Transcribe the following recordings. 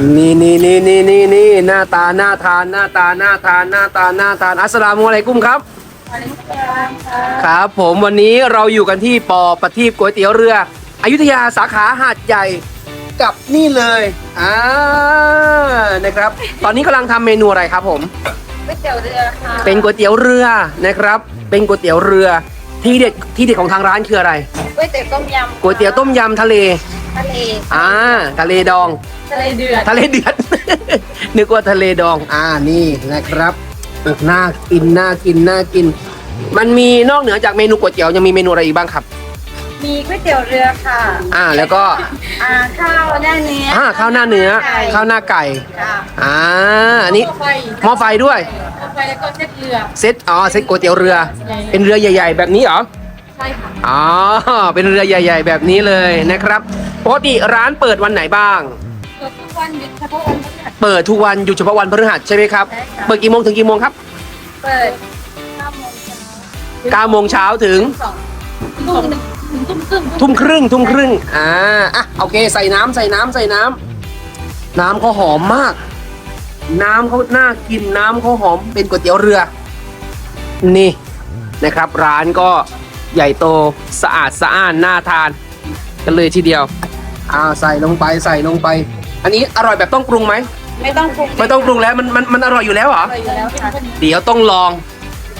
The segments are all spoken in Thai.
นี่นี่นี่นี่นี่นี่หน้าตาหน้าทานหน้าตาหน้าทานหน้าตาหน้าทานอัสสลามุอะลัยกุมครับครับ ผมวันนี้เราอยู่กันที่ปอประทีปก๋วยเตี๋ยวเรือ อยุธยาสาขาหาดใหญ่กับนี่เลยอ่านะครับ ตอนนี้กำลังทำเมนูอะไรครับผมก๋วยเตี๋ยวเรือค่ะเป็นก๋วยเตี๋ยวเรือนะครับ เป็นก๋วยเตี๋ยวเรือที่เด็ดที่เด็ดของทางร้านคืออะไรก๋วยเตี๋ยวต้มยำก๋วยเตี๋ยวต้มยำทะเลทะเลอ่าทะเลดอง ทะเลเดือดทะเลเดือด นึกว่าทะเลดอง อ่านี่นะครับโอ้น่ากินน่ากินน่ากิน มันมีนอกเหนือจากเมนูก๋วยเตี๋ยวยังมีเมนูอะไรอีกบ้างครับ มีก๋วยเตี๋ยวเรือค่ะ อ่าแล้วก็อ่าข้าวหน้าเนื้ออ่าข้าวหน้าเนื้อไก่ข้าวหน้าไก่ ค่ะอ่าอันนี้ไฟหม้อไฟด้วยหม้อไฟแล้วก็เช็ดเรือ เซตอ๋อเซตก๋วยเตี๋ยวเรือ เป็นเรือใหญ่ ๆ แบบนี้เหรอ ใช่ค่ะ อ๋อ เป็นเรือใหญ่ ๆ แบบนี้เลยนะครับ ปกติร้านเปิดวันไหนบ้างเปิดทุกวันหยุดเฉพาะวันพฤหัสเปิดทุกวันอยู่เฉพาะวันพฤหัสใช่ไหมครับ ใช่ค่ะเปิดกี่โมงถึงกี่โมงครับเปิด9โมงเช้า9โมงเช้าถึงสองทุ่มหนึ่งถึงทุ่มครึ่งทุ่มครึ่งทุ่มครึ่งอ่าอะโอเค ใส่น้ำใส่น้ำใส่น้ำน้ำเขาหอมมาก น้ำเขาน่ากินน้ำเขาหอมเป็นก๋วยเตี๋ยวเรือ นี่นะครับ ร้านก็ใหญ่โตสะอาดสะอ้านน่าทาน กันเลยทีเดียวอ่าใส่ลงไปใส่ลงไป อันนี้อร่อยแบบต้องปรุงไหมไม่ต้องปรุงไม่ต้องปรุงแล้วมันมันมันอร่อยอยู่แล้วเหรอเลยอยู่แล้วค่ะเดี๋ยวต้องลอง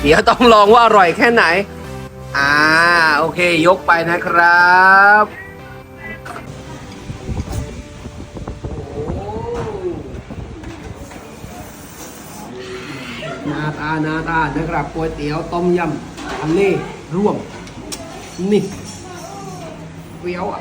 เดี๋ยวต้องลองว่าอร่อยแค่ไหน อ่า โอเค ยกไปนะครับหนาตาหนาตา นะครับก๋วยเตี๋ยวต้มยำทะเลร่วม นี่เปรี้ยวอะ